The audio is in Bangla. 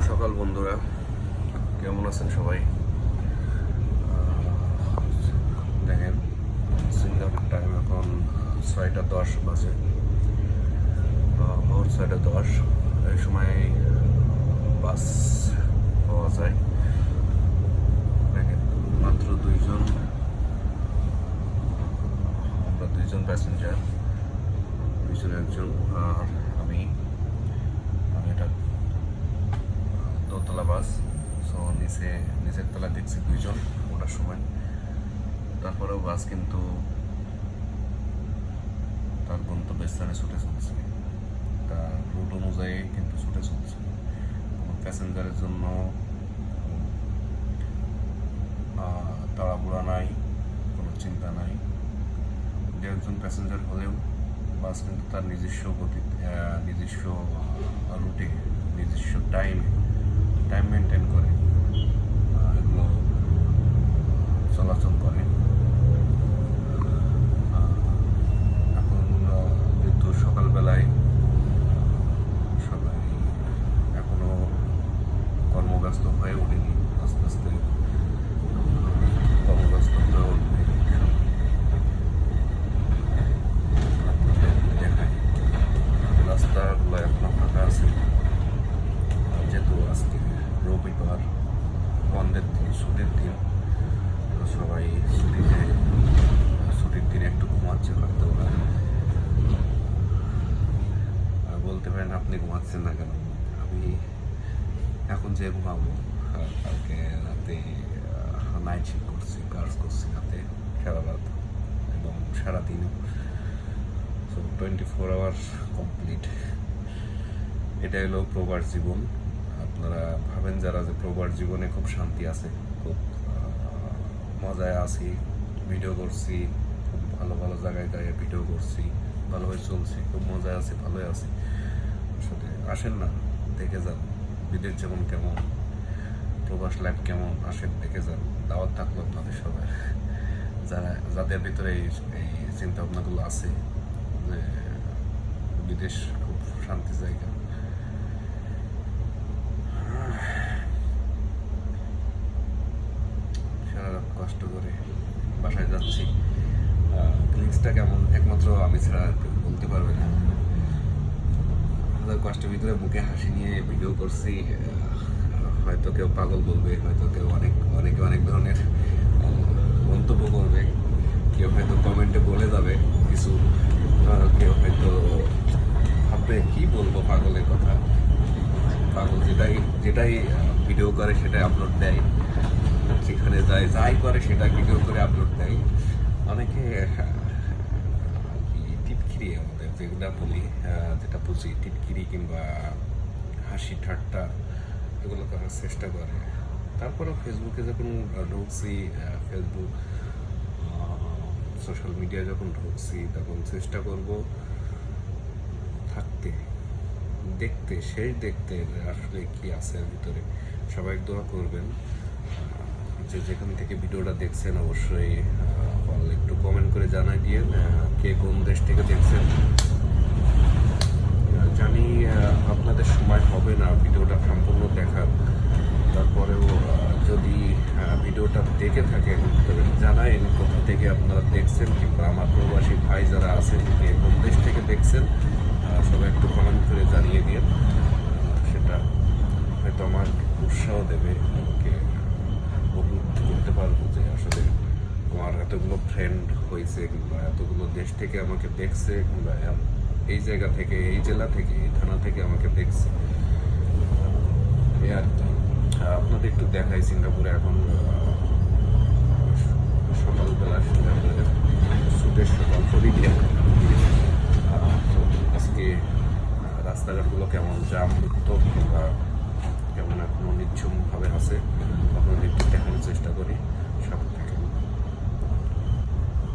সকাল, বন্ধুরা। কেমন আছেন সবাই? দেখেন, সিঙ্গাপুর টাইম এখন ছয়টা দশ বাজে। ভোর ছয়টা দশ। এই সময় বাস পাওয়া যায়। দেখেন, মাত্র দুইজন। আমরা দুইজন প্যাসেঞ্জার দুইজন একজন আর আমি। আমি এটা দোতলা বাস সো নিচে নিচের তলা দেখছি দুইজন ওটার সময়। তারপরেও বাস কিন্তু তার গন্তব্যস্থানে ছুটে চলছে। তার রুট অনুযায়ী কিন্তু ছুটে চলছে। প্যাসেঞ্জারের জন্য আহ, তাড়াহুড়া নাই কোনো চিন্তা নাই। দু একজন প্যাসেঞ্জার হলেও বাস কিন্তু তার নিজস্ব গতি নিজস্ব রুটে নিজস্ব টাইমে টাইম মেনটেন করে আহ, এগুলো চলাচল করে আহ, এখন আহ, যেহেতু সকালবেলায় সবাই এখনও কর্মব্যস্ত হয়ে ওঠেনি আস্তে আস্তে কর্মব্যস্ত হয়ে উঠবে আপনাদের দেখাই রাস্তাগুলো এখনও ফাঁকা আছে আর যেহেতু আজকে রবিবার বন্ধের দিন ছুটির দিন তো সবাই ছুটিতে ছুটির দিনে একটু ঘুমাচ্ছে হয়তো ওরা আর বলতে পারেন আপনি ঘুমাচ্ছেন না কেন? আমি এখন যে ঘুমাবো কালকে রাতে নাইট শিফট করছি কাজ করছি রাতে, সারা রাত, এবং সারাদিনও so twenty four hours complete এটা হলো প্রবার জীবন। আপনারা ভাবেন যারা যে প্রবার জীবনে খুব শান্তি আছে, খুব মজায় আছি ভিডিও করছি, খুব ভালো ভালো জায়গায় গায়ে ভিডিও করছি, ভালোভাবে চলছি, খুব মজায় আছি, ভালোই আছি। আসলে আসেন না, দেখে যান, বিদেশ যেমন কেমন, প্রবাস লাইফ কেমন, আসেন, দেখে যান, দাওয়াত থাকল আপনাদের সবাই যারা, যাদের ভিতরে এই এই চিন্তা ভাবনাগুলো আছে, যে বিদেশ খুব শান্তি জায়গা। সারা কষ্ট করে বাসায় যাচ্ছি। ফিলিংসটা কেমন? একমাত্র আমি ছাড়া বলতে পারবে না। হাজার কষ্টের ভিতরে মুখে হাসি নিয়ে ভিডিও করছি হয়তো কেউ পাগল বলবে, হয়তো কেউ অনেক, অনেকে অনেক ধরনের মন্তব্য করবে। কেউ হয়তো কমেন্টে বলে যাবে কিছু কেউ হয়তো, ভাববে, কি বলব পাগলের কথা? পাগল যেটাই যেটাই ভিডিও করে সেটাই আপলোড দেয়। যেখানে যায়, যাই করে সেটা ভিডিও করে আপলোড দেয়। অনেকে টিটকিরি আমাদের যেগুলা বলি যেটা বুঝি টিটকিরি কিংবা হাসি ঠাট্টা, এগুলো করার চেষ্টা করে। তারপরে ফেসবুকে যখন ঢুকছি ফেসবুক সোশ্যাল মিডিয়া যখন ঢুকছি, তখন চেষ্টা করব থাকতে, দেখতে, শেষ দেখতে আসলে কি আছে ভিতরে। সবাই দোয়া করবেন যে যেখান থেকে ভিডিওটা দেখছেন, অবশ্যই আহ, পারলে একটু কমেন্ট করে জানাই দিয়ে কে কোন দেশ থেকে দেখছেন? জানি আপনাদের সময় হবে না ভিডিওটা সম্পূর্ণ দেখার। তারপরেও যদি ভিডিওটা দেখে থাকেন, তবে জানাইন কোথা থেকে আপনারা দেখছেন কিংবা আমার প্রবাসী ভাই যারা আছেন, কে কোন দেশ থেকে দেখছেন সবাই একটু কমেন্ট করে জানিয়ে দিন। সেটা হয়তো আমার উৎসাহ দেবে, আমাকে উপলব্ধি করতে পারব যে আসলে আমার এতগুলো ফ্রেন্ড হয়েছে কিংবা এতগুলো দেশ থেকে আমাকে দেখছে কিংবা এই জায়গা থেকে, এই জেলা থেকে, এই থানা থেকে আমাকে দেখছে। এই আর কি। আপনাদের একটু দেখাই সিঙ্গাপুরে এখন সকালবেলা সিঙ্গাপুরে সুদের সকাল তো আজকে রাস্তাঘাটগুলো কেমন? জাম মুক্ত কিংবা কেমন এখনও নিচ্ছুমভাবে আছে? আপনাদের একটু দেখানোর চেষ্টা করি।